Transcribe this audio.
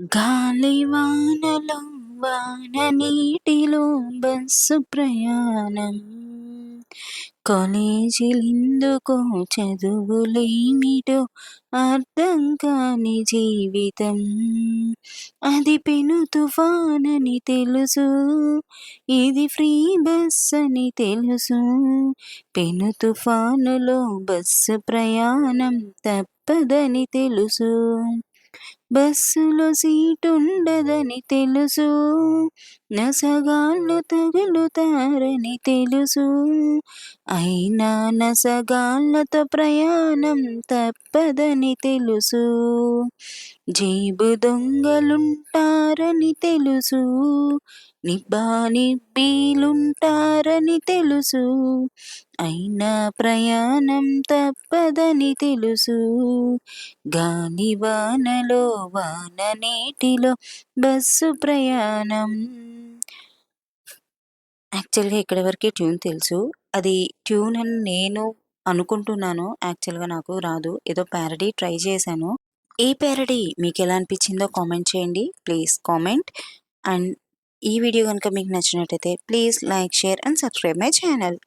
గాలివానలో వాన నీటిలో బస్సు ప్రయాణం. కాలేజీలెందుకో చదువులేమిటో అర్థం కాని జీవితం. అది పెను తుఫానని తెలుసు ఇది ఫ్రీ బస్ అని తెలుసు. పెను తుఫానులో బస్సు ప్రయాణం తప్పదని తెలుసు. బస్సులో సీటుండదని తెలుసు. నసగాళ్ళు తగులుతారని తెలుసు. అయినా నసగాళ్ళతో ప్రయాణం తప్పదని తెలుసు. జేబు దొంగలుంటారని తెలుసు. నిబ్బా నిబ్బీలుంటారని తెలుసు. అయినా ప్రయాణం తప్పదని తెలుసు. గాలివానలో వాన నేటిలో బస్సు ప్రయాణం. యాక్చువల్గా ఇక్కడి వరకే ట్యూన్ తెలుసు. అది ట్యూన్ అని నేను అనుకుంటున్నాను. యాక్చువల్గా నాకు రాదు. ఏదో ప్యారడీ ట్రై చేశాను. ఈ పేరడీ మీకు ఎలా అనిపించిందో కామెంట్ చేయండి. Please comment. అండ్ ఈ వీడియో కనుక మీకు నచ్చినట్టయితే please like share and subscribe my channel.